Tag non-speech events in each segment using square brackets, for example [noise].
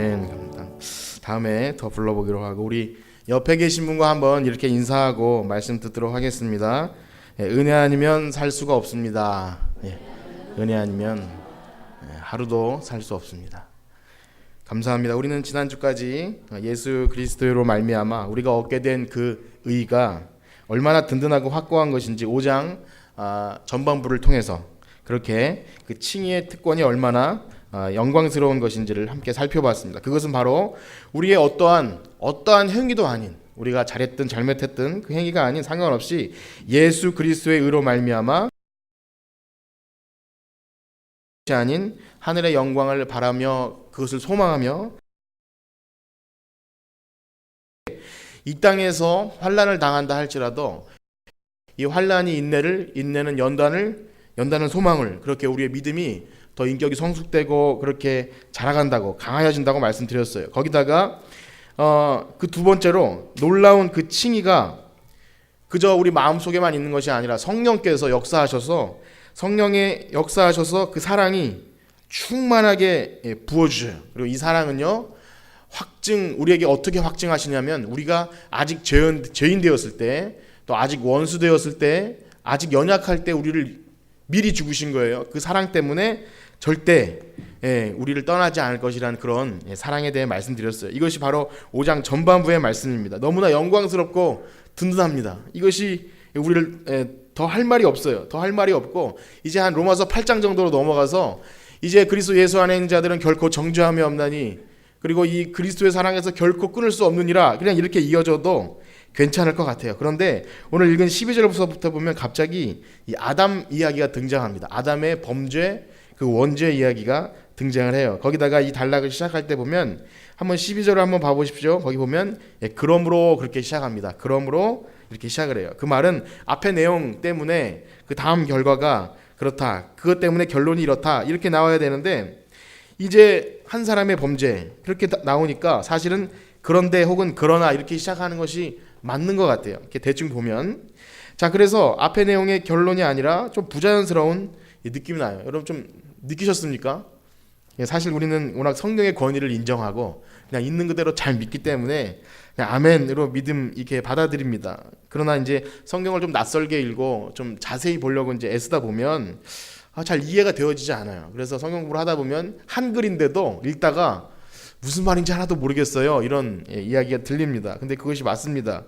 아멘. 감사합니다. 다음에 더 불러보기로 하고 우리 옆에 계신 분과 한번 이렇게 인사하고 말씀 듣도록 하겠습니다. 예, 은혜 아니면 살 수가 없습니다. 예, 은혜 아니면 예, 하루도 살 수 없습니다. 감사합니다. 우리는 지난주까지 예수 그리스도로 말미암아 우리가 얻게 된 그 의가 얼마나 든든하고 확고한 것인지 5장 아, 전반부를 통해서 그렇게 그 칭의의 특권이 얼마나 아, 영광스러운 것인지를 함께 살펴봤습니다. 그것은 바로 우리의 어떠한 어떠한 행위도 아닌 우리가 잘했든 잘못했든 그 행위가 아닌 상관없이 예수 그리스도의 의로 말미암아 아닌 하늘의 영광을 바라며 그것을 소망하며 이 땅에서 환란을 당한다 할지라도 이 환란이 인내를 인내는 연단을 연단은 소망을 그렇게 우리의 믿음이 더 인격이 성숙되고 그렇게 자라간다고 강하여진다고 말씀드렸어요. 거기다가 어, 그 두 번째로 놀라운 그 칭의가 그저 우리 마음속에만 있는 것이 아니라 성령께서 역사하셔서 성령의 역사하셔서 그 사랑이 충만하게 예, 부어주셔요. 그리고 이 사랑은요 확증 우리에게 어떻게 확증하시냐면 우리가 아직 죄인, 죄인 되었을 때 또 아직 원수 되었을 때 아직 연약할 때 우리를 미리 죽으신 거예요. 그 사랑 때문에 절대 예, 우리를 떠나지 않을 것이라는 그런 예, 사랑에 대해 말씀드렸어요. 이것이 바로 5장 전반부의 말씀입니다. 너무나 영광스럽고 든든합니다. 이것이 우리를 예, 더할 말이 없어요. 더 할 말이 없고 이제 한 로마서 8장 정도로 넘어가서 이제 그리스도 예수 안에 있는 자들은 결코 정죄함이 없나니 그리고 이 그리스도의 사랑에서 결코 끊을 수 없느니라 그냥 이렇게 이어져도 괜찮을 것 같아요. 그런데 오늘 읽은 12절부터 보면 갑자기 이 아담 이야기가 등장합니다. 아담의 범죄 그 원죄 이야기가 등장을 해요. 거기다가 이 단락을 시작할 때 보면 한번 12절을 한번 봐보십시오. 거기 보면 예, 그러므로 그렇게 시작합니다. 그러므로 이렇게 시작을 해요. 그 말은 앞의 내용 때문에 그 다음 결과가 그렇다. 그것 때문에 결론이 이렇다. 이렇게 나와야 되는데 이제 한 사람의 범죄 그렇게 다- 나오니까 사실은 그런데 혹은 그러나 이렇게 시작하는 것이 맞는 것 같아요. 이렇게 대충 보면 자 그래서 앞의 내용의 결론이 아니라 좀 부자연스러운 이 느낌이 나요. 여러분 좀 느끼셨습니까? 예, 사실 우리는 워낙 성경의 권위를 인정하고 그냥 있는 그대로 잘 믿기 때문에 그냥 아멘으로 믿음 이렇게 받아들입니다. 그러나 이제 성경을 좀 낯설게 읽고 좀 자세히 보려고 이제 애쓰다 보면 아, 잘 이해가 되어지지 않아요. 그래서 성경 공부를 하다 보면 한글인데도 읽다가 무슨 말인지 하나도 모르겠어요. 이런 예, 이야기가 들립니다. 근데 그것이 맞습니다.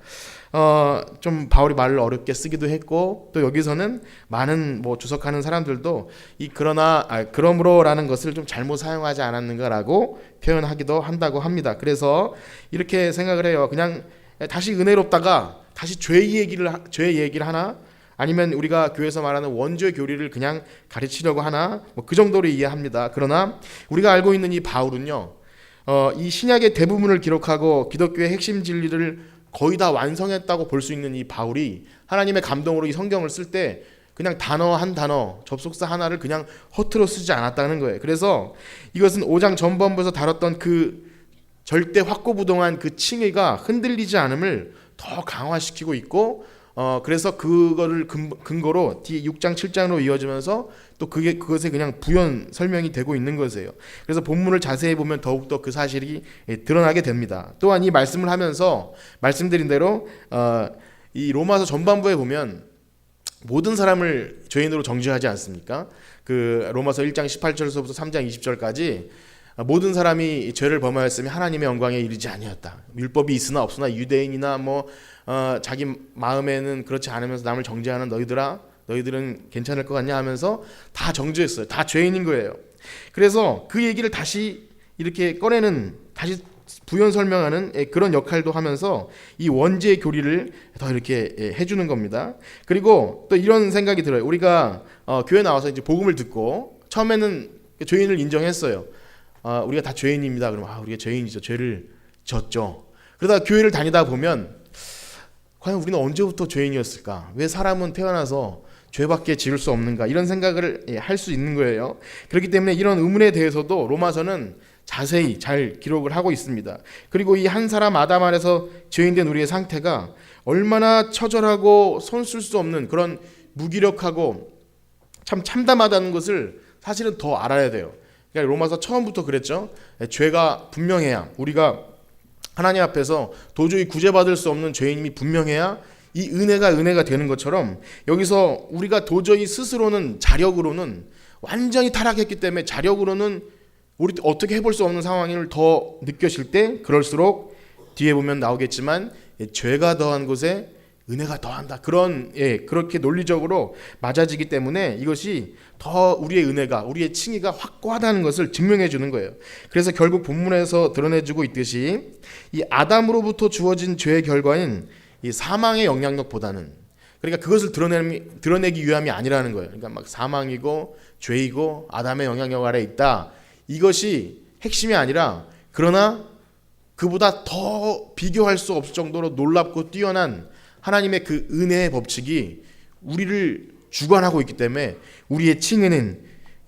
어, 좀 바울이 말을 어렵게 쓰기도 했고 또 여기서는 많은 뭐 주석하는 사람들도 이 그러나 아, 그러므로라는 것을 좀 잘못 사용하지 않았는가라고 표현하기도 한다고 합니다. 그래서 이렇게 생각을 해요. 그냥 다시 은혜롭다가 다시 죄 얘기를 하- 죄 얘기를 하나 아니면 우리가 교회에서 말하는 원죄 교리를 그냥 가르치려고 하나 뭐 그 정도로 이해합니다. 그러나 우리가 알고 있는 이 바울은요. 어, 이 신약의 대부분을 기록하고 기독교의 핵심 진리를 거의 다 완성했다고 볼 수 있는 이 바울이 하나님의 감동으로 이 성경을 쓸 때 그냥 단어 한 단어 접속사 하나를 그냥 허투루 쓰지 않았다는 거예요. 그래서 이것은 5장 전반부에서 다뤘던 그 절대 확고부동한 그 칭의가 흔들리지 않음을 더 강화시키고 있고 어 그래서 그거를 근, 근거로 뒤 6장 7장으로 이어지면서 또 그게 그것에 그냥 부연 설명이 되고 있는 것이에요. 그래서 본문을 자세히 보면 더욱더 그 사실이 예, 드러나게 됩니다. 또한 이 말씀을 하면서 말씀드린 대로 어, 이 로마서 전반부에 보면 모든 사람을 죄인으로 정죄하지 않습니까? 그 로마서 1장 18절에서부터 3장 20절까지 모든 사람이 죄를 범하였으면 하나님의 영광에 이르지 아니었다. 율법이 있으나 없으나 유대인이나 뭐 어, 자기 마음에는 그렇지 않으면서 남을 정죄하는 너희들아 너희들은 괜찮을 것 같냐 하면서 다 정죄했어요. 다 죄인인 거예요. 그래서 그 얘기를 다시 이렇게 꺼내는 다시 부연 설명하는 예, 그런 역할도 하면서 이 원죄의 교리를 더 이렇게 예, 해주는 겁니다. 그리고 또 이런 생각이 들어요. 우리가 어, 교회 나와서 이제 복음을 듣고 처음에는 죄인을 인정했어요. 아, 우리가 다 죄인입니다. 그러면 아, 우리가 죄인이죠. 죄를 졌죠. 그러다 교회를 다니다 보면 과연 우리는 언제부터 죄인이었을까? 왜 사람은 태어나서 죄밖에 지을 수 없는가? 이런 생각을 예, 할수 있는 거예요. 그렇기 때문에 이런 의문에 대해서도 로마서는 자세히 잘 기록을 하고 있습니다. 그리고 이 한 사람 아담 안에서 죄인된 우리의 상태가 얼마나 처절하고 손쓸 수 없는 그런 무기력하고 참 참담하다는 것을 사실은 더 알아야 돼요. 그러니까 로마서 처음부터 그랬죠. 예, 죄가 분명해야 우리가 하나님 앞에서 도저히 구제받을 수 없는 죄인임이 분명해야 이 은혜가 은혜가 되는 것처럼 여기서 우리가 도저히 스스로는 자력으로는 완전히 타락했기 때문에 자력으로는 우리 어떻게 해볼 수 없는 상황을 더 느껴질 때 그럴수록 뒤에 보면 나오겠지만 예, 죄가 더한 곳에 은혜가 더한다 그런 예 그렇게 논리적으로 맞아지기 때문에 이것이 더 우리의 은혜가 우리의 칭의가 확고하다는 것을 증명해 주는 거예요. 그래서 결국 본문에서 드러내 주고 있듯이 이 아담으로부터 주어진 죄의 결과인 이 사망의 영향력보다는 그러니까 그것을 드러내기, 드러내기 위함이 아니라는 거예요. 그러니까 막 사망이고 죄이고 아담의 영향력 아래 있다. 이것이 핵심이 아니라 그러나 그보다 더 비교할 수 없을 정도로 놀랍고 뛰어난 하나님의 그 은혜의 법칙이 우리를 주관하고 있기 때문에 우리의 칭의는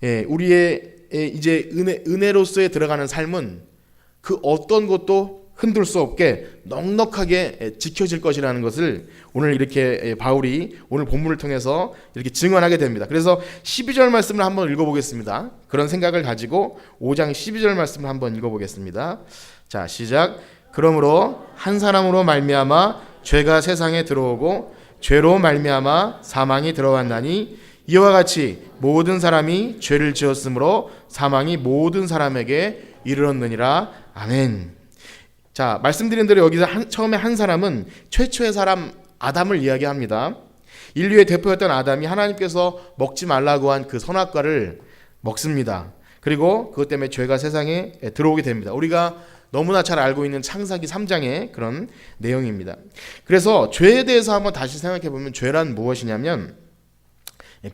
예, 우리의 예, 이제 은혜 은혜로서의 들어가는 삶은 그 어떤 것도 흔들 수 없게 넉넉하게 예, 지켜질 것이라는 것을 오늘 이렇게 예, 바울이 오늘 본문을 통해서 이렇게 증언하게 됩니다. 그래서 12절 말씀을 한번 읽어보겠습니다. 그런 생각을 가지고 5장 12절 말씀을 한번 읽어보겠습니다. 자 시작. 그러므로 한 사람으로 말미암아 죄가 세상에 들어오고 죄로 말미암아 사망이 들어왔나니 이와 같이 모든 사람이 죄를 지었으므로 사망이 모든 사람에게 이르렀느니라 아멘. 자 말씀드린 대로 여기서 한, 처음에 한 사람은 최초의 사람 아담을 이야기합니다. 인류의 대표였던 아담이 하나님께서 먹지 말라고 한 그 선악과를 먹습니다. 그리고 그것 때문에 죄가 세상에 들어오게 됩니다. 우리가 너무나 잘 알고 있는 창사기 3장의 그런 내용입니다. 그래서 죄에 대해서 한번 다시 생각해 보면 죄란 무엇이냐면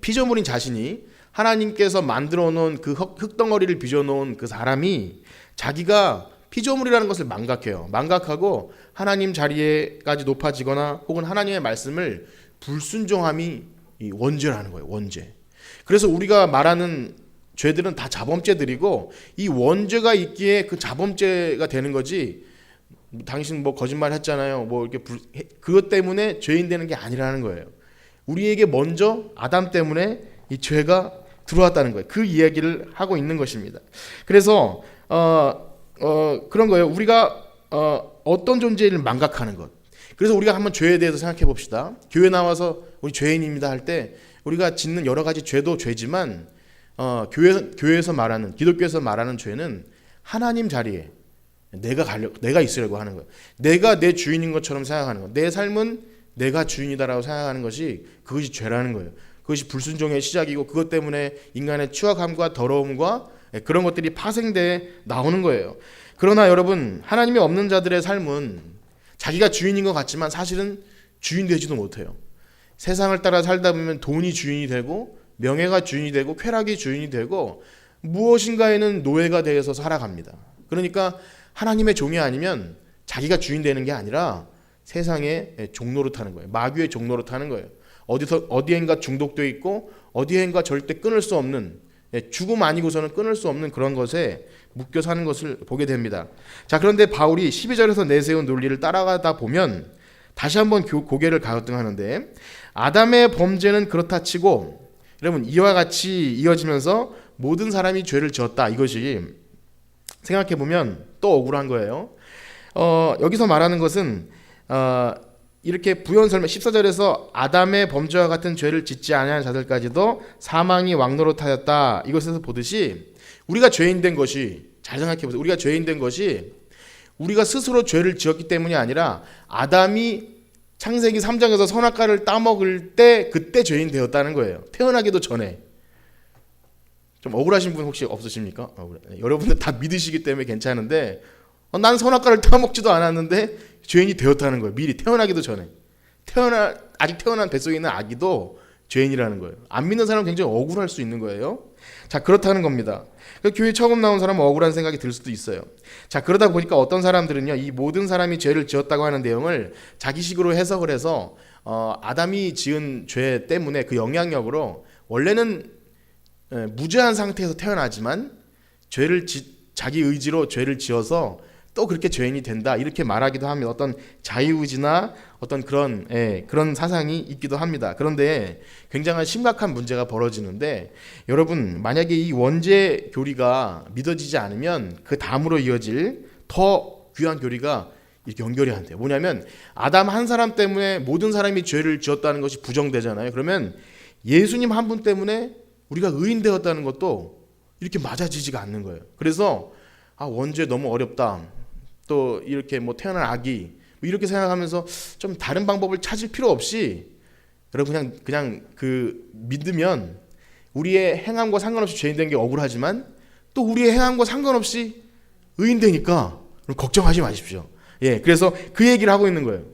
피조물인 자신이 하나님께서 만들어 놓은 그 흙덩어리를 빚어 놓은 그 사람이 자기가 피조물이라는 것을 망각해요. 망각하고 하나님 자리에까지 높아지거나 혹은 하나님의 말씀을 불순종함이 이 원죄라는 거예요. 원죄. 그래서 우리가 말하는 죄들은 다 자범죄들이고 이 원죄가 있기에 그 자범죄가 되는 거지. 당신 뭐 거짓말 했잖아요. 뭐 이렇게 불, 그것 때문에 죄인 되는 게 아니라는 거예요. 우리에게 먼저 아담 때문에 이 죄가 들어왔다는 거예요. 그 이야기를 하고 있는 것입니다. 그래서 어, 어, 그런 거예요. 우리가 어, 어떤 존재를 망각하는 것. 그래서 우리가 한번 죄에 대해서 생각해 봅시다. 교회 나와서 우리 죄인입니다 할 때 우리가 짓는 여러 가지 죄도 죄지만 어, 교회 교회에서 말하는 기독교에서 말하는 죄는 하나님 자리에 내가 가려 내가 있으려고 하는 거예요. 내가 내 주인인 것처럼 생각하는 거. 내 삶은 내가 주인이다라고 생각하는 것이 그것이 죄라는 거예요. 그것이 불순종의 시작이고 그것 때문에 인간의 추악함과 더러움과 그런 것들이 파생돼 나오는 거예요. 그러나 여러분 하나님이 없는 자들의 삶은 자기가 주인인 것 같지만 사실은 주인 되지도 못해요. 세상을 따라 살다 보면 돈이 주인이 되고 명예가 주인이 되고 쾌락이 주인이 되고 무엇인가에는 노예가 되어서 살아갑니다. 그러니까 하나님의 종이 아니면 자기가 주인 되는 게 아니라 세상의 종로로 타는 거예요. 마귀의 종로로 타는 거예요. 어디서 어디엔가 중독돼 있고 어디엔가 절대 끊을 수 없는 예, 죽음 아니고서는 끊을 수 없는 그런 것에 묶여 사는 것을 보게 됩니다. 자, 그런데 바울이 12절에서 내세운 논리를 따라가다 보면 다시 한번 고개를 가등하는데 아담의 범죄는 그렇다 치고 여러분 이와 같이 이어지면서 모든 사람이 죄를 지었다 이것이 생각해 보면 또 억울한 거예요. 어, 여기서 말하는 것은 어, 이렇게 부연 설명 14절에서 아담의 범죄와 같은 죄를 짓지 아니한 자들까지도 사망이 왕노릇하였다. 이것에서 보듯이 우리가 죄인 된 것이 잘 생각해 보세요. 우리가 죄인 된 것이 우리가 스스로 죄를 지었기 때문이 아니라 아담이 창세기 3장에서 선악과를 따먹을 때 그때 죄인 되었다는 거예요. 태어나기도 전에. 좀 억울하신 분 혹시 없으십니까? 억울해. 여러분들 다 믿으시기 때문에 괜찮은데 어, 난 선악과를 따먹지도 않았는데 죄인이 되었다는 거예요. 미리 태어나기도 전에. 태어나 아직 태어난 뱃속에 있는 아기도 죄인이라는 거예요. 안 믿는 사람은 굉장히 억울할 수 있는 거예요. 자, 그렇다는 겁니다. 그 교회 처음 나온 사람은 억울한 생각이 들 수도 있어요. 자, 그러다 보니까 어떤 사람들은요, 이 모든 사람이 죄를 지었다고 하는 내용을 자기식으로 해석을 해서 어, 아담이 지은 죄 때문에 그 영향력으로 원래는 에, 무죄한 상태에서 태어나지만 죄를 지, 자기 의지로 죄를 지어서 또 그렇게 죄인이 된다 이렇게 말하기도 합니다. 어떤 자유의지나 어떤 그런 예, 그런 사상이 있기도 합니다. 그런데 굉장한 심각한 문제가 벌어지는데 여러분 만약에 이 원죄 교리가 믿어지지 않으면 그 다음으로 이어질 더 귀한 교리가 이렇게 연결이 안 돼요. 뭐냐면 아담 한 사람 때문에 모든 사람이 죄를 지었다는 것이 부정되잖아요. 그러면 예수님 한 분 때문에 우리가 의인 되었다는 것도 이렇게 맞아지지가 않는 거예요. 그래서 아 원죄 너무 어렵다. 또 이렇게 뭐 태어난 아기 뭐 이렇게 생각하면서 좀 다른 방법을 찾을 필요 없이 여러분 그냥 그냥 그 믿으면 우리의 행함과 상관없이 죄인 된 게 억울하지만 또 우리의 행함과 상관없이 의인 되니까 걱정하지 마십시오. 예, 그래서 그 얘기를 하고 있는 거예요.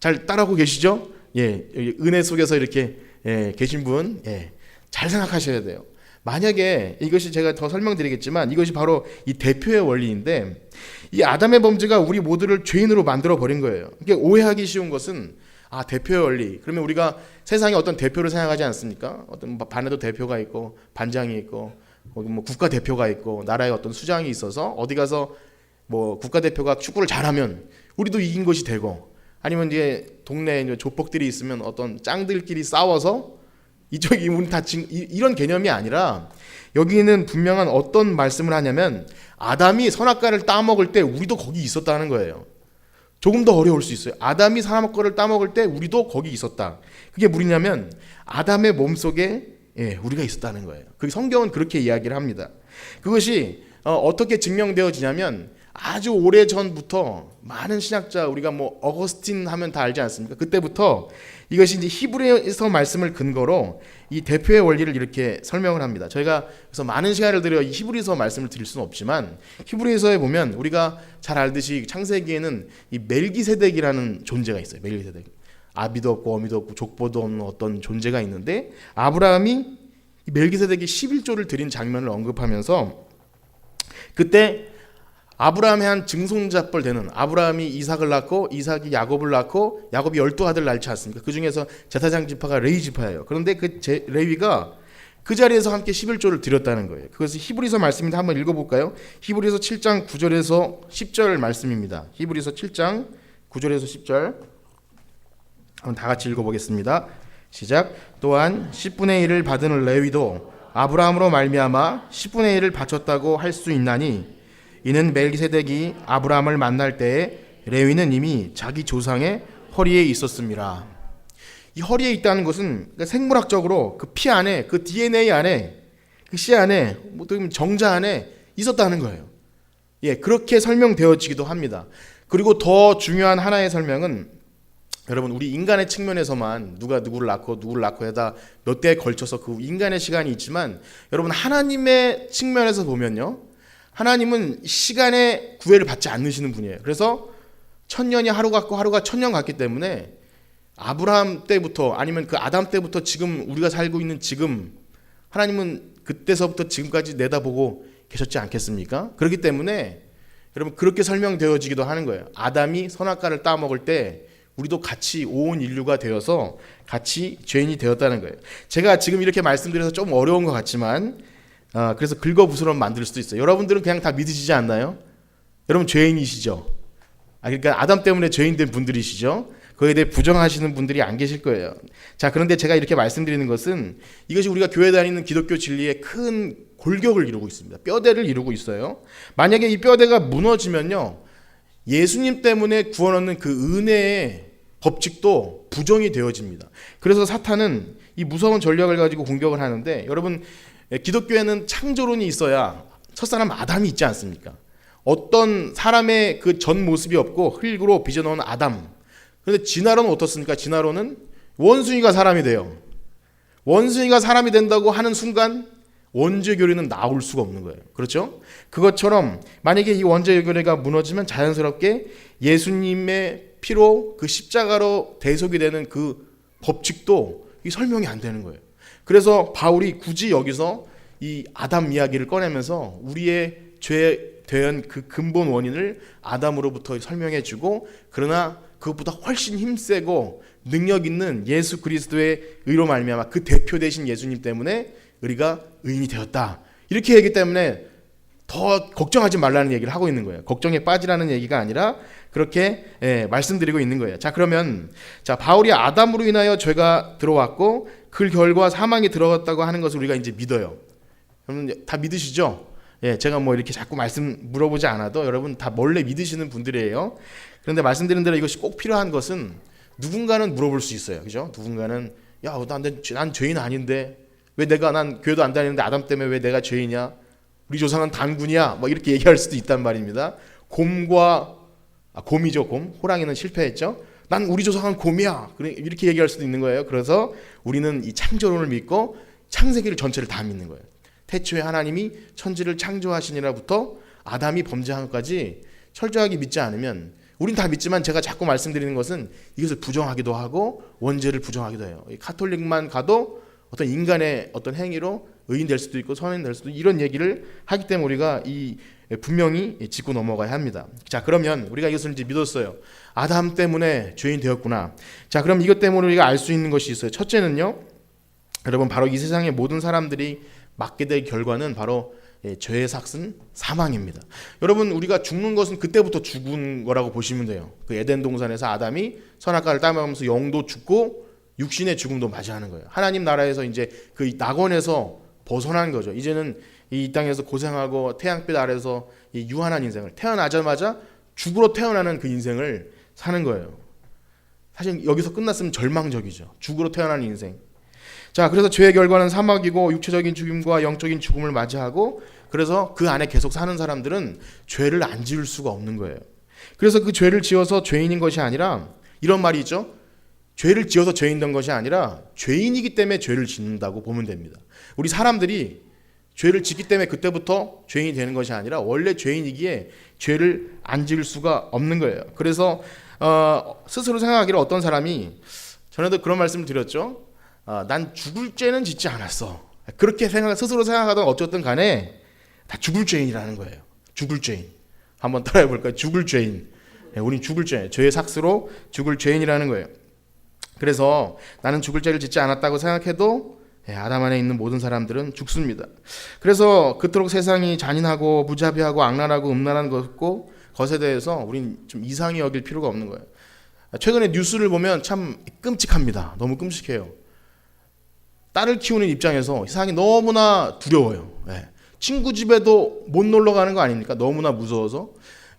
잘 따라하고 계시죠? 예, 은혜 속에서 이렇게 예, 계신 분, 예, 잘 생각하셔야 돼요. 만약에 이것이 제가 더 설명드리겠지만 이것이 바로 이 대표의 원리인데 이 아담의 범죄가 우리 모두를 죄인으로 만들어 버린 거예요. 이게 오해하기 쉬운 것은 아 대표의 원리. 그러면 우리가 세상에 어떤 대표를 생각하지 않습니까? 어떤 반에도 대표가 있고 반장이 있고 뭐 국가 대표가 있고 나라의 어떤 수장이 있어서 어디 가서 뭐 국가 대표가 축구를 잘하면 우리도 이긴 것이 되고 아니면 이제 동네에 이제 조폭들이 있으면 어떤 짱들끼리 싸워서 이쪽이 우리 다 진, 이- 이런 개념이 아니라 여기는 분명한 어떤 말씀을 하냐면 아담이 선악과를 따먹을 때 우리도 거기 있었다는 거예요. 조금 더 어려울 수 있어요. 아담이 선악과를 따먹을 때 우리도 거기 있었다. 그게 뭐냐면 아담의 몸 속에 예, 우리가 있었다는 거예요. 그 성경은 그렇게 이야기를 합니다. 그것이 어, 어떻게 증명되어지냐면 아주 오래 전부터 많은 신학자 우리가 뭐 어거스틴 하면 다 알지 않습니까? 그때부터 이것이 이제 히브리서 말씀을 근거로 이 대표의 원리를 이렇게 설명을 합니다. 저희가 그래서 많은 시간을 들여 이 히브리서 말씀을 드릴 수는 없지만 히브리서에 보면 우리가 잘 알듯이 창세기에는 이 멜기세덱이라는 존재가 있어요. 멜기세덱. 아비도 없고 어미도 없고 족보도 없는 어떤 존재가 있는데 아브라함이 이 멜기세덱이 11조를 드린 장면을 언급하면서 그때 아브라함의 한 증손자뻘 되는 아브라함이 이삭을 낳고 이삭이 야곱을 낳고 야곱이 열두 아들 낳지 않습니까? 그 중에서 제사장 지파가 레위 지파예요. 그런데 그 제, 레위가 그 자리에서 함께 11조를 드렸다는 거예요. 그것이 히브리서 말씀인데 한번 읽어볼까요? 히브리서 7장 9절에서 10절 말씀입니다. 히브리서 7장 9절에서 10절 한번 다 같이 읽어보겠습니다. 시작. 또한 10분의 1을 받은 레위도 아브라함으로 말미암아 10분의 1을 바쳤다고 할 수 있나니 이는 멜기세덱이 아브라함을 만날 때에 레위는 이미 자기 조상의 허리에 있었습니다. 이 허리에 있다는 것은 그러니까 생물학적으로 그 피 안에 그 DNA 안에 그 씨 안에 뭐 정자 안에 있었다는 거예요. 예, 그렇게 설명되어지기도 합니다. 그리고 더 중요한 하나의 설명은 여러분 우리 인간의 측면에서만 누가 누구를 낳고 누구를 낳고 해다 몇 대에 걸쳐서 그 인간의 시간이 있지만 여러분 하나님의 측면에서 보면요. 하나님은 시간의 구애를 받지 않으시는 분이에요. 그래서 천년이 하루 같고 하루가 천년 같기 때문에 아브라함 때부터 아니면 그 아담 때부터 지금 우리가 살고 있는 지금 하나님은 그때서부터 지금까지 내다보고 계셨지 않겠습니까? 그렇기 때문에 여러분 그렇게 설명되어지기도 하는 거예요. 아담이 선악과를 따먹을 때 우리도 같이 온 인류가 되어서 같이 죄인이 되었다는 거예요. 제가 지금 이렇게 말씀드려서 좀 어려운 것 같지만 아, 그래서 긁어부스럼 만들 수도 있어요. 여러분들은 그냥 다 믿으시지 않나요? 여러분 죄인이시죠? 아, 그러니까 아담 때문에 죄인된 분들이시죠? 그에 대해 부정하시는 분들이 안 계실 거예요. 자, 그런데 제가 이렇게 말씀드리는 것은 이것이 우리가 교회 다니는 기독교 진리의 큰 골격을 이루고 있습니다. 뼈대를 이루고 있어요. 만약에 이 뼈대가 무너지면요. 예수님 때문에 구원 얻는 그 은혜의 법칙도 부정이 되어집니다. 그래서 사탄은 이 무서운 전략을 가지고 공격을 하는데 여러분 기독교에는 창조론이 있어야 첫사람 아담이 있지 않습니까? 어떤 사람의 그 전 모습이 없고 흙으로 빚어놓은 아담. 그런데 진화론은 어떻습니까? 진화론은 원숭이가 사람이 돼요. 원숭이가 사람이 된다고 하는 순간 원죄 교리는 나올 수가 없는 거예요. 그렇죠? 그것처럼 만약에 이 원죄 교리가 무너지면 자연스럽게 예수님의 피로 그 십자가로 대속이 되는 그 법칙도 이 설명이 안 되는 거예요. 그래서 바울이 굳이 여기서 이 아담 이야기를 꺼내면서 우리의 죄 대한 그 근본 원인을 아담으로부터 설명해 주고 그러나 그것보다 훨씬 힘세고 능력 있는 예수 그리스도의 의로 말미암아 그 대표 되신 예수님 때문에 우리가 의인이 되었다. 이렇게 얘기 때문에 더 걱정하지 말라는 얘기를 하고 있는 거예요. 걱정에 빠지라는 얘기가 아니라 그렇게 예, 말씀드리고 있는 거예요. 자 그러면 자 바울이 아담으로 인하여 죄가 들어왔고 그 결과 사망이 들어갔다고 하는 것을 우리가 이제 믿어요. 여러분 다 믿으시죠? 예, 제가 뭐 이렇게 자꾸 말씀 물어보지 않아도 여러분 다 몰래 믿으시는 분들이에요. 그런데 말씀드린 대로 이것이 꼭 필요한 것은 누군가는 물어볼 수 있어요. 그죠? 누군가는 야, 난, 난, 난 죄인 아닌데 왜 내가 난 교회도 안 다니는데 아담 때문에 왜 내가 죄인이야? 우리 조상은 단군이야. 뭐 이렇게 얘기할 수도 있단 말입니다. 곰과 아, 곰이죠, 곰. 호랑이는 실패했죠. 난 우리 조상은 곰이야. 이렇게 얘기할 수도 있는 거예요. 그래서 우리는 이 창조론을 믿고 창세기를 전체를 다 믿는 거예요. 태초에 하나님이 천지를 창조하시니라부터 아담이 범죄한 것까지 철저하게 믿지 않으면 우린 다 믿지만 제가 자꾸 말씀드리는 것은 이것을 부정하기도 하고 원죄를 부정하기도 해요. 이 카톨릭만 가도 어떤 인간의 어떤 행위로 의인 될 수도 있고 선인 될 수도 이런 얘기를 하기 때문에 우리가 이 분명히 짚고 넘어가야 합니다. 자 그러면 우리가 이것을 이제 믿었어요. 아담 때문에 죄인 되었구나. 자 그럼 이것 때문에 우리가 알 수 있는 것이 있어요. 첫째는요. 여러분 바로 이 세상의 모든 사람들이 맞게 될 결과는 바로 예, 죄의 삭은 사망입니다. 여러분 우리가 죽는 것은 그때부터 죽은 거라고 보시면 돼요. 그 에덴 동산에서 아담이 선악과를 따먹으면서 영도 죽고 육신의 죽음도 맞이하는 거예요. 하나님 나라에서 이제 그 낙원에서 벗어난 거죠. 이제는 이 땅에서 고생하고 태양빛 아래서 이 유한한 인생을 태어나자마자 죽으로 태어나는 그 인생을 사는 거예요. 사실 여기서 끝났으면 절망적이죠. 죽으로 태어나는 인생. 자, 그래서 죄의 결과는 사막이고 육체적인 죽음과 영적인 죽음을 맞이하고 그래서 그 안에 계속 사는 사람들은 죄를 안 지을 수가 없는 거예요. 그래서 그 죄를 지어서 죄인인 것이 아니라 이런 말이 있죠. 죄를 지어서 죄인 된 것이 아니라 죄인이기 때문에 죄를 짓는다고 보면 됩니다. 우리 사람들이 죄를 짓기 때문에 그때부터 죄인이 되는 것이 아니라 원래 죄인이기에 죄를 안 지을 수가 없는 거예요. 그래서 어, 스스로 생각하기를 어떤 사람이 전에도 그런 말씀을 드렸죠. 아, 난 죽을 죄는 짓지 않았어. 그렇게 생각 스스로 생각하던 어쨌든 간에 다 죽을 죄인이라는 거예요. 죽을 죄인. 한번 따라해 볼까요? 죽을 죄인. 예, 우린 죽을 죄, 죄의 삭스로 죽을 죄인이라는 거예요. 그래서 나는 죽을 죄를 짓지 않았다고 생각해도 예, 아담 안에 있는 모든 사람들은 죽습니다. 그래서 그토록 세상이 잔인하고 무자비하고 악랄하고 음란한 것고 것에 대해서 우린 좀 이상히 여길 필요가 없는 거예요. 최근에 뉴스를 보면 참 끔찍합니다. 너무 끔찍해요. 딸을 키우는 입장에서 세상이 너무나 두려워요. 예. 친구 집에도 못 놀러 가는 거 아닙니까? 너무나 무서워서.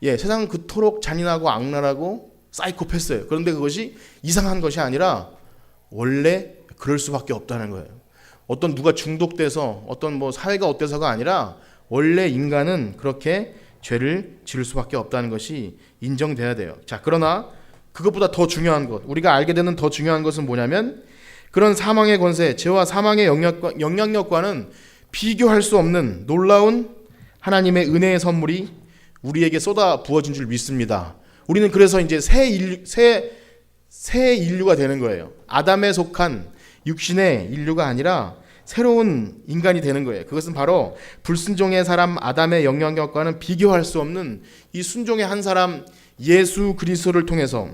예, 세상은 그토록 잔인하고 악랄하고 사이코패스예요. 그런데 그것이 이상한 것이 아니라 원래 그럴 수밖에 없다는 거예요. 어떤 누가 중독돼서 어떤 뭐 사회가 어때서가 아니라 원래 인간은 그렇게 죄를 지을 수밖에 없다는 것이 인정돼야 돼요. 자, 그러나 그것보다 더 중요한 것, 우리가 알게 되는 더 중요한 것은 뭐냐면 그런 사망의 권세, 죄와 사망의 영향력과, 영향력과는 비교할 수 없는 놀라운 하나님의 은혜의 선물이 우리에게 쏟아 부어진 줄 믿습니다. 우리는 그래서 이제 새 인류, 새, 새 인류가 되는 거예요. 아담에 속한 육신의 인류가 아니라 새로운 인간이 되는 거예요. 그것은 바로 불순종의 사람 아담의 영향력과는 비교할 수 없는 이 순종의 한 사람 예수 그리스도를 통해서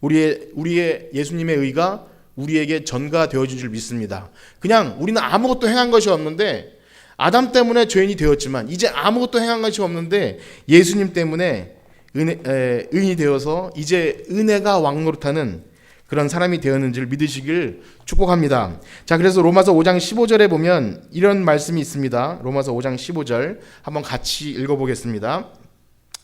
우리의 우리의 예수님의 의가 우리에게 전가되어진 줄 믿습니다. 그냥 우리는 아무것도 행한 것이 없는데 아담 때문에 죄인이 되었지만 이제 아무것도 행한 것이 없는데 예수님 때문에 은혜, 에, 의인이 되어서 이제 은혜가 왕노릇하는 그런 사람이 되었는지를 믿으시길 축복합니다. 자, 그래서 로마서 5장 15절에 보면 이런 말씀이 있습니다. 로마서 5장 15절 한번 같이 읽어보겠습니다.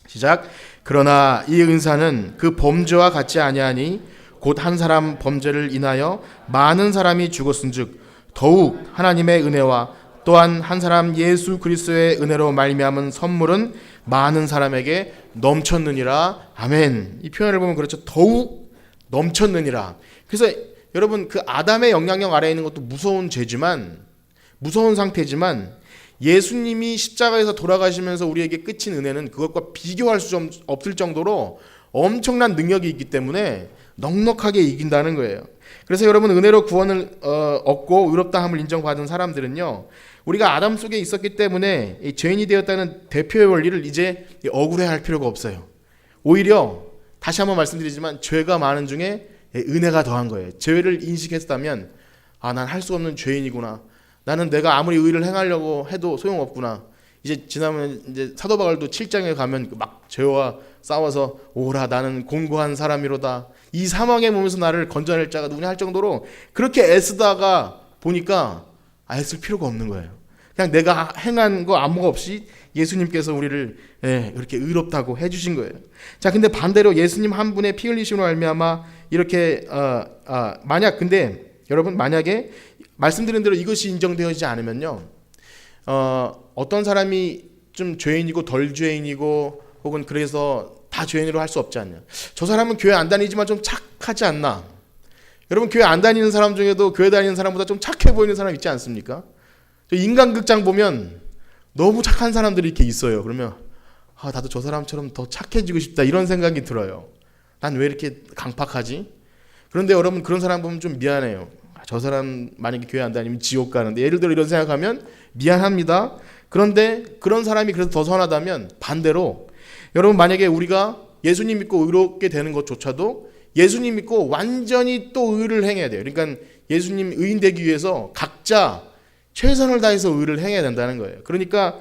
시작. 그러나 이 은사는 그 범죄와 같지 아니하니 곧 한 사람 범죄를 인하여 많은 사람이 죽었은즉 더욱 하나님의 은혜와 또한 한 사람 예수 그리스도의 은혜로 말미암은 선물은 많은 사람에게 넘쳤느니라. 아멘. 이 표현을 보면 그렇죠. 더욱 넘쳤느니라. 그래서 여러분 그 아담의 영향력 아래에 있는 것도 무서운 죄지만 무서운 상태지만 예수님이 십자가에서 돌아가시면서 우리에게 끝인 은혜는 그것과 비교할 수 없을 정도로 엄청난 능력이 있기 때문에 넉넉하게 이긴다는 거예요. 그래서 여러분 은혜로 구원을 어, 얻고 의롭다함을 인정받은 사람들은요. 우리가 아담 속에 있었기 때문에 이 죄인이 되었다는 대표의 원리를 이제 억울해할 필요가 없어요. 오히려 다시 한번 말씀드리지만 죄가 많은 중에 은혜가 더한 거예요. 죄를 인식했다면 아, 난 할 수 없는 죄인이구나. 나는 내가 아무리 의를 행하려고 해도 소용없구나. 이제 지나면 이제 사도 바울도 7장에 가면 막 죄와 싸워서 오라 나는 공고한 사람이로다 이 사망의 몸에서 나를 건져낼 자가 누구냐 할 정도로 그렇게 애쓰다가 보니까 아, 애쓸 필요가 없는 거예요. 그냥 내가 행한 거 아무거 없이 예수님께서 우리를 예, 그렇게 의롭다고 해주신 거예요. 자, 근데 반대로 예수님 한 분의 피 흘리심으로 알미암아 이렇게 어, 아, 만약 근데 여러분 만약에 말씀드린 대로 이것이 인정되어지지 않으면요, 어, 어떤 사람이 좀 죄인이고 덜 죄인이고 혹은 그래서 다 죄인으로 할 수 없지 않냐. 저 사람은 교회 안 다니지만 좀 착하지 않나. 여러분 교회 안 다니는 사람 중에도 교회 다니는 사람보다 좀 착해 보이는 사람 있지 않습니까? 저 인간극장 보면 너무 착한 사람들이 이렇게 있어요. 그러면 아 나도 저 사람처럼 더 착해지고 싶다 이런 생각이 들어요. 난 왜 이렇게 강팍하지? 그런데 여러분 그런 사람 보면 좀 미안해요. 아, 저 사람 만약에 교회 안 다니면 지옥 가는데 예를 들어 이런 생각하면 미안합니다. 그런데 그런 사람이 그래서 더 선하다면 반대로 여러분 만약에 우리가 예수님 믿고 의롭게 되는 것조차도 예수님 믿고 완전히 또 의를 행해야 돼요. 그러니까 예수님 의인 되기 위해서 각자 최선을 다해서 의를 행해야 된다는 거예요. 그러니까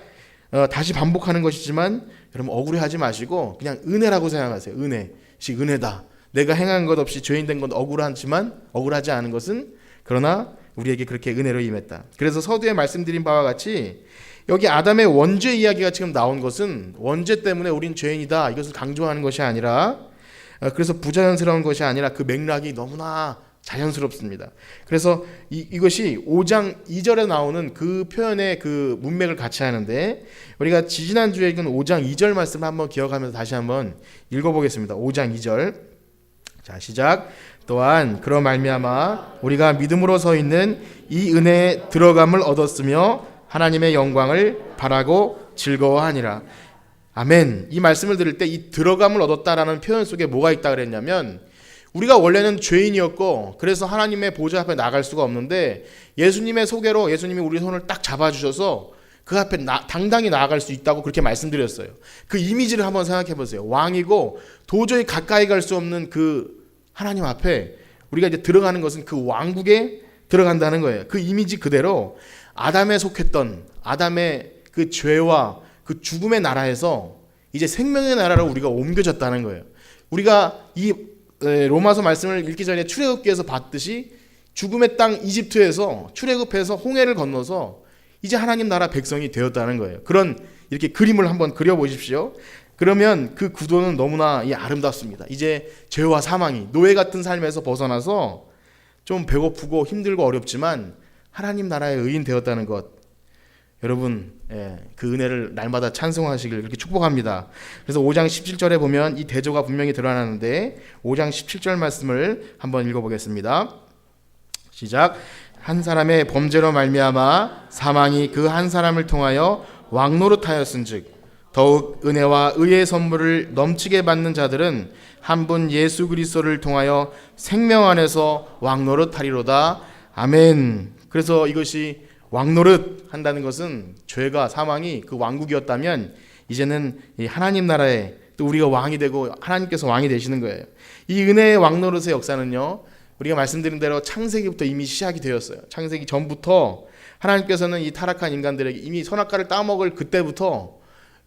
어, 다시 반복하는 것이지만 여러분 억울해하지 마시고 그냥 은혜라고 생각하세요. 은혜, 시 은혜다. 내가 행한 것 없이 죄인 된 건 억울하지만 억울하지 않은 것은 그러나 우리에게 그렇게 은혜로 임했다. 그래서 서두에 말씀드린 바와 같이 여기 아담의 원죄 이야기가 지금 나온 것은 원죄 때문에 우린 죄인이다 이것을 강조하는 것이 아니라 어, 그래서 부자연스러운 것이 아니라 그 맥락이 너무나 자연스럽습니다. 그래서 이, 이것이 5장 2절에 나오는 그 표현의 그 문맥을 같이 하는데 우리가 지지난주에 읽은 5장 2절 말씀을 한번 기억하면서 다시 한번 읽어보겠습니다. 5장 2절 자 시작 또한 그런 말미암아 우리가 믿음으로 서 있는 이 은혜에 들어감을 얻었으며 하나님의 영광을 바라고 즐거워하니라 아멘 이 말씀을 들을 때 이 들어감을 얻었다라는 표현 속에 뭐가 있다 그랬냐면 우리가 원래는 죄인이었고 그래서 하나님의 보좌 앞에 나갈 수가 없는데 예수님의 소개로 예수님이 우리 손을 딱 잡아주셔서 그 앞에 나, 당당히 나아갈 수 있다고 그렇게 말씀드렸어요. 그 이미지를 한번 생각해 보세요. 왕이고 도저히 가까이 갈 수 없는 그 하나님 앞에 우리가 이제 들어가는 것은 그 왕국에 들어간다는 거예요. 그 이미지 그대로 아담에 속했던 아담의 그 죄와 그 죽음의 나라에서 이제 생명의 나라로 우리가 옮겨졌다는 거예요. 우리가 이 에, 로마서 말씀을 읽기 전에 출애굽기에서 봤듯이 죽음의 땅 이집트에서 출애굽해서 홍해를 건너서 이제 하나님 나라 백성이 되었다는 거예요. 그런 이렇게 그림을 한번 그려 보십시오. 그러면 그 구도는 너무나 이 아름답습니다. 이제 죄와 사망이 노예 같은 삶에서 벗어나서 좀 배고프고 힘들고 어렵지만 하나님 나라의 의인 되었다는 것. 여러분 예, 그 은혜를 날마다 찬송하시길 그렇게 축복합니다. 그래서 5장 17절에 보면 이 대조가 분명히 드러나는데 5장 17절 말씀을 한번 읽어보겠습니다. 시작. 한 사람의 범죄로 말미암아 사망이 그 한 사람을 통하여 왕노릇하였은즉 더욱 은혜와 의의 선물을 넘치게 받는 자들은 한 분 예수 그리스도를 통하여 생명 안에서 왕노릇하리로다. 아멘. 그래서 이것이 왕노릇 한다는 것은 죄가 사망이 그 왕국이었다면 이제는 이 하나님 나라에 또 우리가 왕이 되고 하나님께서 왕이 되시는 거예요. 이 은혜의 왕노릇의 역사는요. 우리가 말씀드린 대로 창세기부터 이미 시작이 되었어요. 창세기 전부터 하나님께서는 이 타락한 인간들에게 이미 선악과를 따먹을 그때부터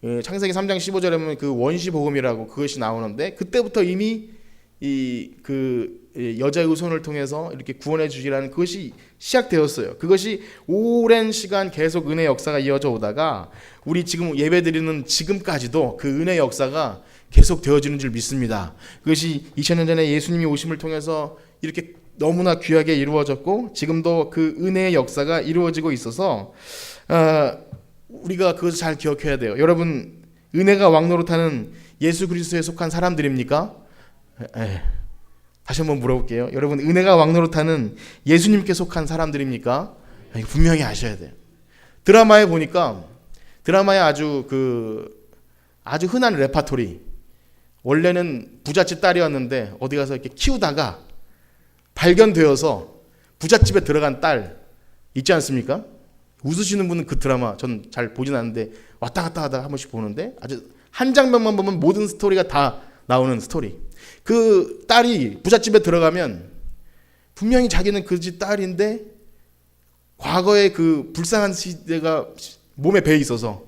예, 창세기 3장 15절에 보면 그 원시 복음이라고 그것이 나오는데 그때부터 이미 이 그 여자의 손을 통해서 이렇게 구원해 주시라는 그것이 시작되었어요. 그것이 오랜 시간 계속 은혜 역사가 이어져 오다가 우리 지금 예배 드리는 지금까지도 그 은혜 역사가 계속 되어지는 줄 믿습니다. 그것이 2000년 전에 예수님이 오심을 통해서 이렇게 너무나 귀하게 이루어졌고 지금도 그 은혜의 역사가 이루어지고 있어서 어, 우리가 그것을 잘 기억해야 돼요. 여러분 은혜가 왕노릇하는 예수 그리스도에 속한 사람들입니까? 에, 다시 한번 물어볼게요. 여러분 은혜가 왕노릇하는 예수님께 속한 사람들입니까? 분명히 아셔야 돼요. 드라마에 보니까 드라마에 아주 그 아주 흔한 레파토리 원래는 부잣집 딸이었는데 어디 가서 이렇게 키우다가 발견되어서 부잣집에 들어간 딸 있지 않습니까? 웃으시는 분은 그 드라마 전 잘 보진 않는데 왔다 갔다 하다 한 번씩 보는데 아주 한 장면만 보면 모든 스토리가 다 나오는 스토리. 그 딸이 부잣집에 들어가면 분명히 자기는 그 집 딸인데 과거에 그 불쌍한 시대가 몸에 배 있어서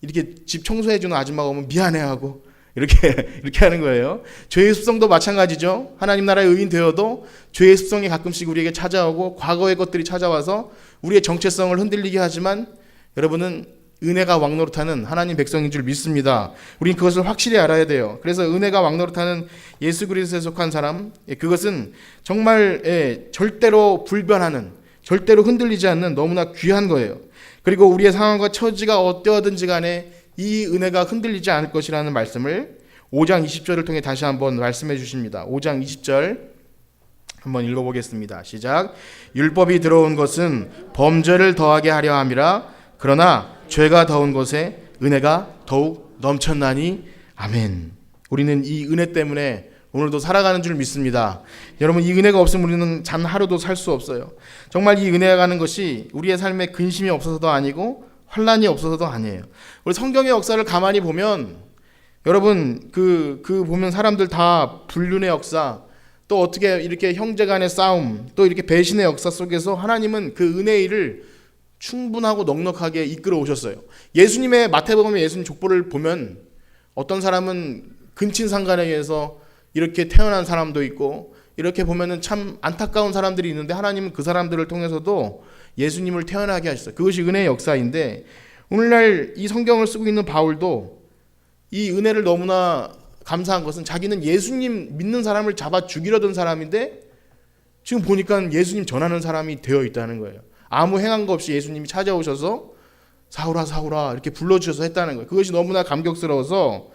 이렇게 집 청소해 주는 아줌마가 오면 미안해하고 이렇게 [laughs] 이렇게 하는 거예요. 죄의 습성도 마찬가지죠. 하나님 나라의 의인 되어도 죄의 습성이 가끔씩 우리에게 찾아오고 과거의 것들이 찾아와서 우리의 정체성을 흔들리게 하지만 여러분은 은혜가 왕노릇하는 하나님 백성인 줄 믿습니다. 우린 그것을 확실히 알아야 돼요. 그래서 은혜가 왕노릇하는 예수 그리스도에 속한 사람, 예, 그것은 정말 예, 절대로 불변하는, 절대로 흔들리지 않는 너무나 귀한 거예요. 그리고 우리의 상황과 처지가 어떠하든지 간에 이 은혜가 흔들리지 않을 것이라는 말씀을 5장 20절을 통해 다시 한번 말씀해 주십니다. 5장 20절 한번 읽어보겠습니다. 시작. 율법이 들어온 것은 범죄를 더하게 하려 함이라. 그러나 죄가 더운 것에 은혜가 더욱 넘쳤나니 아멘. 우리는 이 은혜 때문에 오늘도 살아가는 줄 믿습니다. 여러분 이 은혜가 없으면 우리는 단 하루도 살 수 없어요. 정말 이 은혜가 가는 것이 우리의 삶에 근심이 없어서도 아니고 환란이 없어서도 아니에요. 우리 성경의 역사를 가만히 보면 여러분 그그 보면 사람들 다 불륜의 역사 또 어떻게 이렇게 형제간의 싸움 또 이렇게 배신의 역사 속에서 하나님은 그 일을 충분하고 넉넉하게 이끌어 오셨어요. 예수님의 마태복음의 예수님 족보를 보면 어떤 사람은 근친 상간에 의해서 이렇게 태어난 사람도 있고 이렇게 보면은 참 안타까운 사람들이 있는데 하나님은 그 사람들을 통해서도 예수님을 태어나게 하셨어요. 그것이 은혜의 역사인데 오늘날 이 성경을 쓰고 있는 바울도 이 은혜를 너무나 감사한 것은 자기는 예수님 믿는 사람을 잡아 죽이려던 사람인데 지금 보니까 예수님 전하는 사람이 되어 있다는 거예요. 아무 행한 거 없이 예수님이 찾아오셔서 사울아 사울아 이렇게 불러주셔서 했다는 거예요. 그것이 너무나 감격스러워서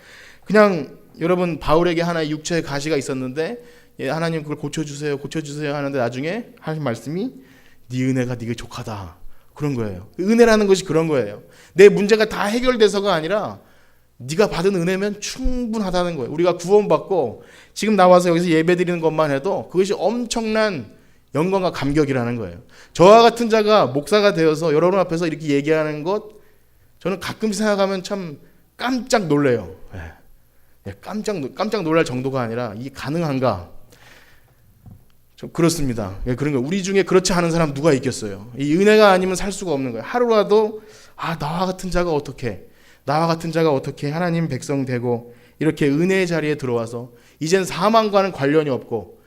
그냥 여러분 바울에게 하나의 육체의 가시가 있었는데 예, 하나님 그걸 고쳐주세요 고쳐주세요 하는데 나중에 하신 말씀이 네 은혜가 네게 족하다 그런 거예요. 은혜라는 것이 그런 거예요. 내 문제가 다 해결돼서가 아니라 네가 받은 은혜면 충분하다는 거예요. 우리가 구원받고 지금 나와서 여기서 예배드리는 것만 해도 그것이 엄청난 영광과 감격이라는 거예요. 저와 같은 자가 목사가 되어서 여러분 앞에서 이렇게 얘기하는 것 저는 가끔 생각하면 참 깜짝 놀래요. 예. 예, 깜짝 놀- 깜짝 놀랄 정도가 아니라 이게 가능한가? 좀 그렇습니다. 예, 그런 거 우리 중에 그렇지 않은 사람 누가 있겠어요? 이 은혜가 아니면 살 수가 없는 거예요. 하루라도 아 나와 같은 자가 어떻게 나와 같은 자가 어떻게 하나님 백성 되고 이렇게 은혜의 자리에 들어와서 이젠 사망과는 관련이 없고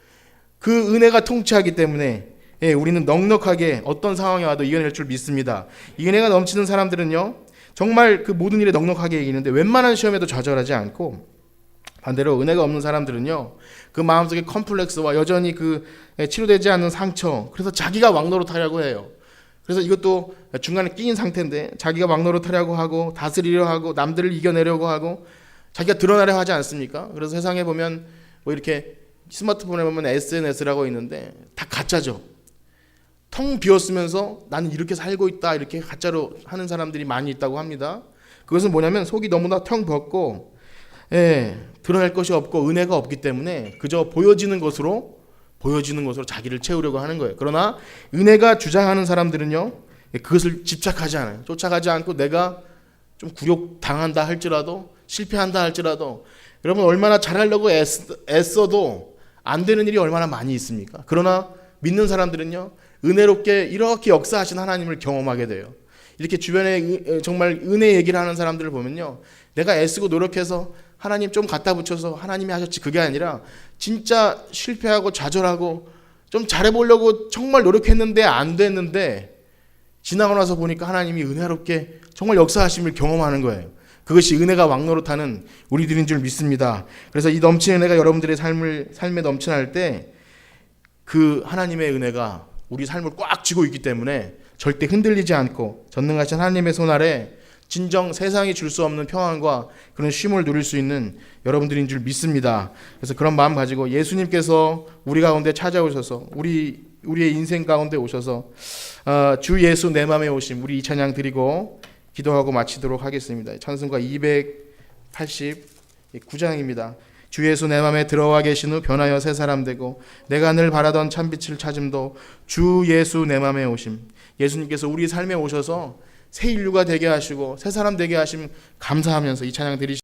그 은혜가 통치하기 때문에 예, 우리는 넉넉하게 어떤 상황이 와도 이겨낼 줄 믿습니다. 이 은혜가 넘치는 사람들은요 정말 그 모든 일에 넉넉하게 이기는데 웬만한 시험에도 좌절하지 않고 반대로 은혜가 없는 사람들은요 그 마음속에 컴플렉스와 여전히 그 예, 치료되지 않는 상처 그래서 자기가 왕노릇하려고 해요. 그래서 이것도 중간에 끼인 상태인데 자기가 왕노릇하려고 하고 다스리려 하고 남들을 이겨내려고 하고 자기가 드러나려 하지 않습니까? 그래서 세상에 보면 뭐 이렇게 스마트폰에 보면 SNS라고 있는데 다 가짜죠. 텅 비었으면서 나는 이렇게 살고 있다 이렇게 가짜로 하는 사람들이 많이 있다고 합니다. 그것은 뭐냐면 속이 너무나 텅 비었고 예, 드러낼 것이 없고 은혜가 없기 때문에 그저 보여지는 것으로 보여지는 것으로 자기를 채우려고 하는 거예요. 그러나 은혜가 주장하는 사람들은요 그것을 집착하지 않아요. 쫓아가지 않고 내가 좀 굴욕 당한다 할지라도 실패한다 할지라도 여러분 얼마나 잘하려고 애써도 안 되는 일이 얼마나 많이 있습니까? 그러나 믿는 사람들은요 은혜롭게 이렇게 역사하신 하나님을 경험하게 돼요. 이렇게 주변에 은- 정말 은혜 얘기를 하는 사람들을 보면요 내가 애쓰고 노력해서 하나님 좀 갖다 붙여서 하나님이 하셨지 그게 아니라 진짜 실패하고 좌절하고 좀 잘해보려고 정말 노력했는데 안 됐는데 지나고 나서 보니까 하나님이 은혜롭게 정말 역사하심을 경험하는 거예요. 그것이 은혜가 왕노릇하는 우리들인 줄 믿습니다. 그래서 이 넘치는 은혜가 여러분들의 삶을 삶에 넘쳐날 때 그 하나님의 은혜가 우리 삶을 꽉 쥐고 있기 때문에 절대 흔들리지 않고 전능하신 하나님의 손 아래 진정 세상이 줄 수 없는 평안과 그런 쉼을 누릴 수 있는 여러분들인 줄 믿습니다. 그래서 그런 마음 가지고 예수님께서 우리 가운데 찾아오셔서 우리 우리의 인생 가운데 오셔서 어, 주 예수 내 맘에 오심 우리 이 찬양 드리고 기도하고 마치도록 하겠습니다. 찬송가 289장입니다. 주 예수 내 맘에 들어와 계신 후 변하여 새 사람 되고 내가 늘 바라던 참빛을 찾음도 주 예수 내 맘에 오심. 예수님께서 우리 삶에 오셔서 새 인류가 되게 하시고 새 사람 되게 하심 감사하면서 이 찬양 드리